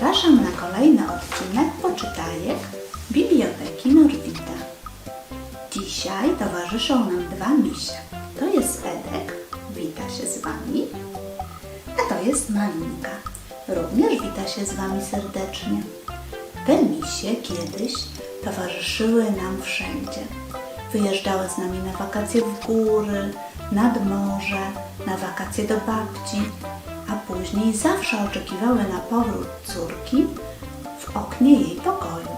Zapraszam na kolejny odcinek poczytajek Biblioteki Norwida. Dzisiaj towarzyszą nam dwa misie. To jest Edek, wita się z Wami, a to jest Malinka. Również wita się z Wami serdecznie. Te misie kiedyś towarzyszyły nam wszędzie. Wyjeżdżały z nami na wakacje w góry, nad morze, na wakacje do babci, a później zawsze oczekiwały na powrót córki w oknie jej pokoju.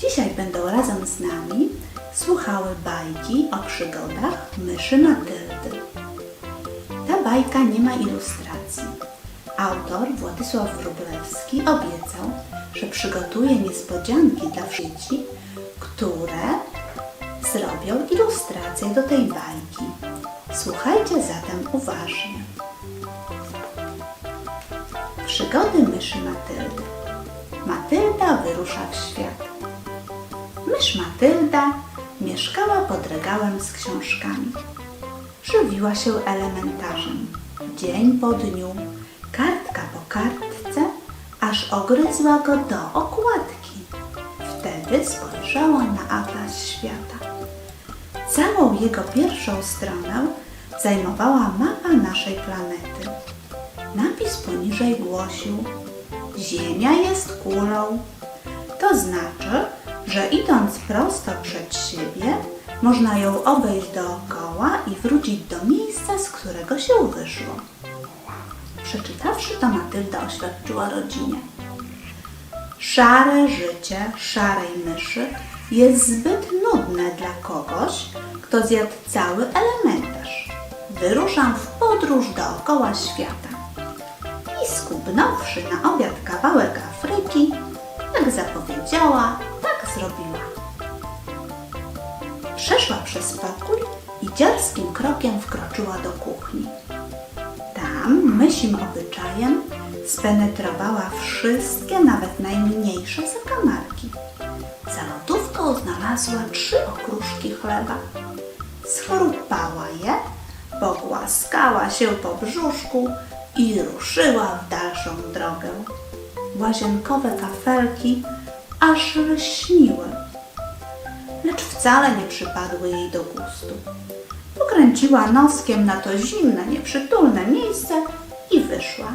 Dzisiaj będą razem z nami słuchały bajki o przygodach myszy Matyldy. Ta bajka nie ma ilustracji. Autor Władysław Wróblewski obiecał, że przygotuje niespodzianki dla dzieci, które zrobią ilustrację do tej bajki. Słuchajcie zatem uważnie. Przygody myszy Matyldy. Matylda wyrusza w świat. Mysz Matylda mieszkała pod regałem z książkami. Żywiła się elementarzem. Dzień po dniu, kartka po kartce, aż ogryzła go do okładki. Wtedy spojrzała na atlas świata. Całą jego pierwszą stronę zajmowała mapa naszej planety. Napis poniżej głosił: Ziemia jest kulą. To znaczy, że idąc prosto przed siebie, można ją obejść dookoła i wrócić do miejsca, z którego się wyszło. Przeczytawszy to, Matylda oświadczyła rodzinie. Szare życie szarej myszy jest zbyt nudne dla kogoś, kto zjadł cały elementarz. Wyruszam w podróż dookoła świata. Skubnąwszy na obiad kawałek Afryki, jak zapowiedziała, tak zrobiła. Przeszła przez pokój i dziarskim krokiem wkroczyła do kuchni. Tam mysim obyczajem spenetrowała wszystkie, nawet najmniejsze zakamarki. Za lodówką znalazła trzy okruszki chleba. Schrupała je, pogłaskała się po brzuszku i ruszyła w dalszą drogę. Łazienkowe kafelki aż lśniły, lecz wcale nie przypadły jej do gustu. Pokręciła noskiem na to zimne, nieprzytulne miejsce i wyszła.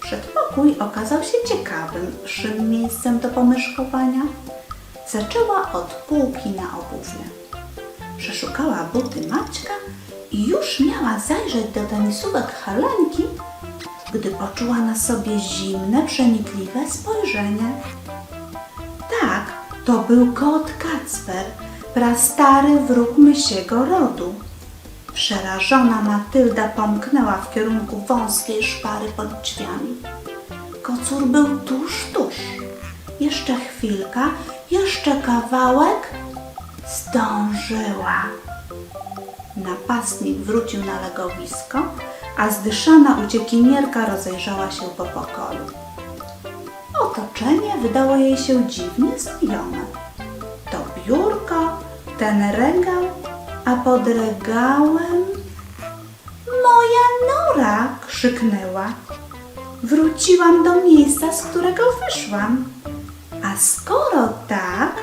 Przedpokój okazał się ciekawym, szym miejscem do pomieszkowania. Zaczęła od półki na obuwie. Przeszukała buty Maćka i już miała zajrzeć do tenisówek Helenki, gdy poczuła na sobie zimne, przenikliwe spojrzenie. Tak, to był kot Kacper, prastary wróg mysiego rodu. Przerażona Matylda pomknęła w kierunku wąskiej szpary pod drzwiami. Kocur był tuż, tuż. Jeszcze chwilka, jeszcze kawałek. Zdążyła. Napastnik wrócił na legowisko, a zdyszana uciekinierka rozejrzała się po pokoju. Otoczenie wydało jej się dziwnie znajome. To biurko, ten regał, a pod regałem moja nora! krzyknęła. Wróciłam do miejsca, z którego wyszłam. A skoro tak,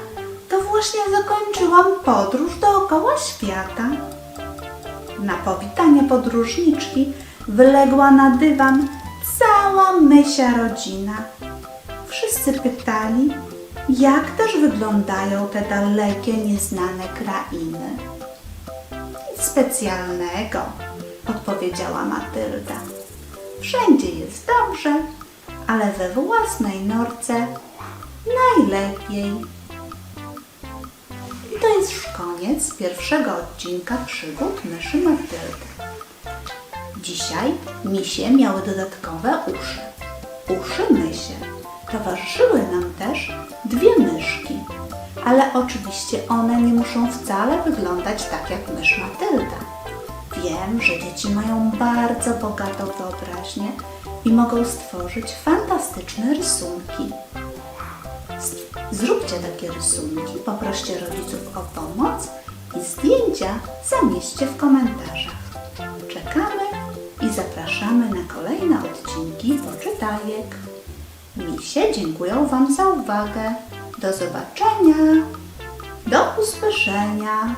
to właśnie zakończyłam podróż dookoła świata. Na powitanie podróżniczki wyległa na dywan cała mysia rodzina. Wszyscy pytali, jak też wyglądają te dalekie, nieznane krainy. Nic specjalnego, odpowiedziała Matylda. Wszędzie jest dobrze, ale we własnej norce najlepiej. To jest już koniec pierwszego odcinka przygód myszy Matyldy. Dzisiaj misie miały dodatkowe uszy. Uszy mysie. Towarzyszyły nam też dwie myszki, ale oczywiście one nie muszą wcale wyglądać tak jak mysz Matylda. Wiem, że dzieci mają bardzo bogatą wyobraźnię i mogą stworzyć fantastyczne rysunki. Zróbcie takie rysunki, poproście rodziców o pomoc i zdjęcia zamieśćcie w komentarzach. Czekamy i zapraszamy na kolejne odcinki poczytajek. Misie dziękuję Wam za uwagę. Do zobaczenia! Do usłyszenia.